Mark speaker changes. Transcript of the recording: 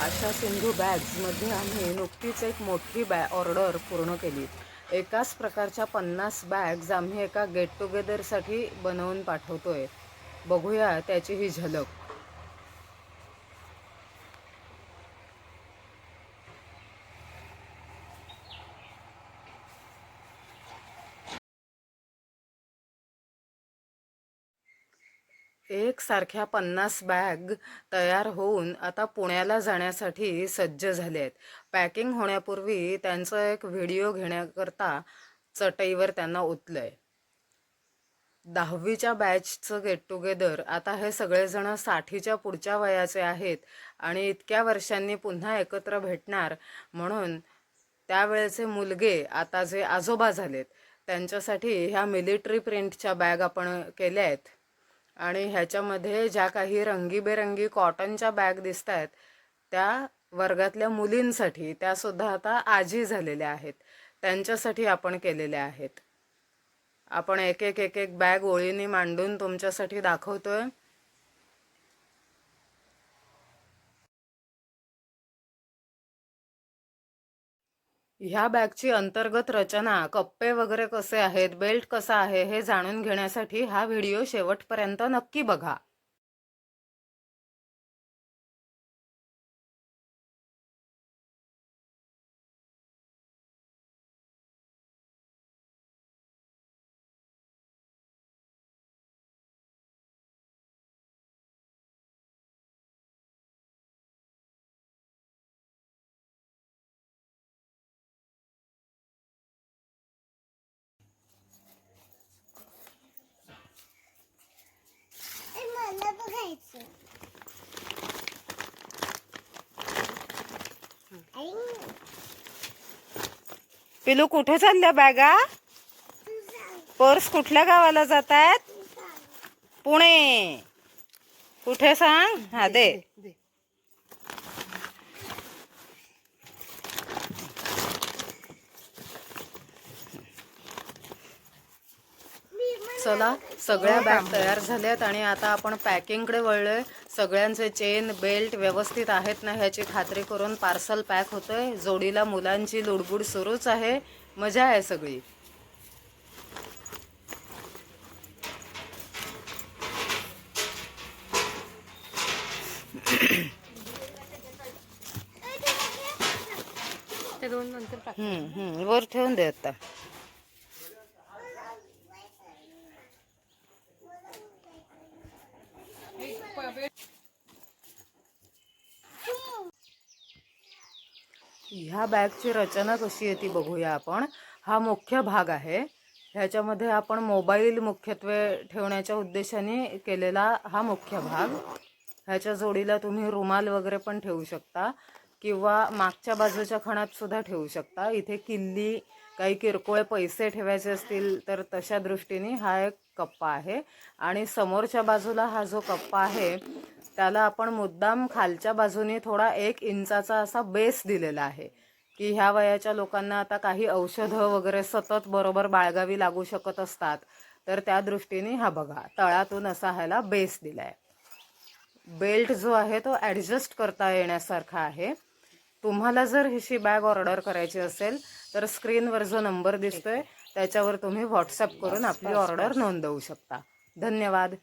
Speaker 1: आशा सिंधू बॅग्समध्ये आम्ही नुकतीच एक मोठी बॅ ऑर्डर पूर्ण केली. एकाच प्रकारच्या पन्नास बॅग्स आम्ही एका गेट टुगेदरसाठी बनवून पाठवतो आहे बघूया त्याची ही झलक. एकसारख्या पन्नास बॅग तयार होऊन आता पुण्याला जाण्यासाठी सज्ज झाले आहेत पॅकिंग होण्यापूर्वी त्यांचं एक व्हिडिओ घेण्याकरता चटईवर त्यांना उतलंय दहावीच्या बॅचचं गेट टुगेदर आता हे सगळेजण साठीच्या पुढच्या वयाचे आहेत आणि इतक्या वर्षांनी पुन्हा एकत्र भेटणार म्हणून त्यावेळेचे मुलगे आता जे आजोबा झालेत त्यांच्यासाठी ह्या मिलिटरी प्रिंटच्या बॅग आपण केल्या आहेत आणि ह्याच्यामध्ये ज्या काही रंगीबेरंगी कॉटनच्या बॅग दिसत आहेत त्या वर्गातल्या मुलींसाठी त्यासुद्धा आता आजी झालेल्या आहेत. त्यांच्यासाठी आपण केलेल्या आहेत. आपण एक एक एक एक बॅग ओळीने मांडून तुमच्यासाठी दाखवतोय. ह्या बॅगची अंतर्गत रचना कप्पे वगैरे कसे आहेत बेल्ट कसा आहे हे जाणून घेण्यासाठी हा व्हिडिओ शेवटपर्यंत नक्की बघा. पिलू कुठे चालल्या बॅगा? पर्स कुठल्या गावाला जात आहेत पुणे. कुठे सांग? हा दे. चला सगळ्या बॅग तयार झाल्यात आणि आता आपण पॅकिंगकडे वळलोय. सगळ्यांचे चेन बेल्ट व्यवस्थित आहेत ना ह्याची खात्री करून पार्सल पॅक होतंय. जोडीला मुलांची लुडबुड सुरूच आहे. मजा आहे सगळी.
Speaker 2: ते दोन नंतर टाक.
Speaker 1: हम्म, हम्म. वर ठेवून दे आता. ह्या बॅगची रचना कशी आहे ती बघूया आपण. हा मुख्य भाग आहे. ह्याच्यामध्ये आपण मोबाईल मुख्यत्वे ठेवण्याच्या उद्देशाने केलेला हा मुख्य भाग. ह्याच्या जोडीला तुम्ही रुमाल वगैरे पण ठेवू शकता किंवा मागच्या बाजूच्या खणात सुद्धा ठेवू शकता. इथे किल्ली काही किरकोळ पैसे ठेवायचे असतील तर तशा दृष्टीने हा एक कप्पा आहे. आणि समोरच्या बाजूला हा जो कप्पा आहे त्याला आपण मुद्दाम खालच्या बाजूने थोडा एक इंचाचा असा बेस दिलेला आहे. की ह्या वयाच्या लोकांना आता काही औषधं वगैरे सतत बरोबर बाळगावी लागू शकत असतात. तर त्या दृष्टीने हा बघा तळातून असा ह्याला बेस दिला आहे बेल्ट जो आहे तो ॲडजस्ट करता येण्यासारखा आहे. तुम्हाला जर हिशी बॅग ऑर्डर करायची असेल तर स्क्रीनवर जो नंबर दिसतोय त्याच्यावर तुम्ही व्हॉट्सअप करून आपली ऑर्डर नोंदवू शकता. धन्यवाद.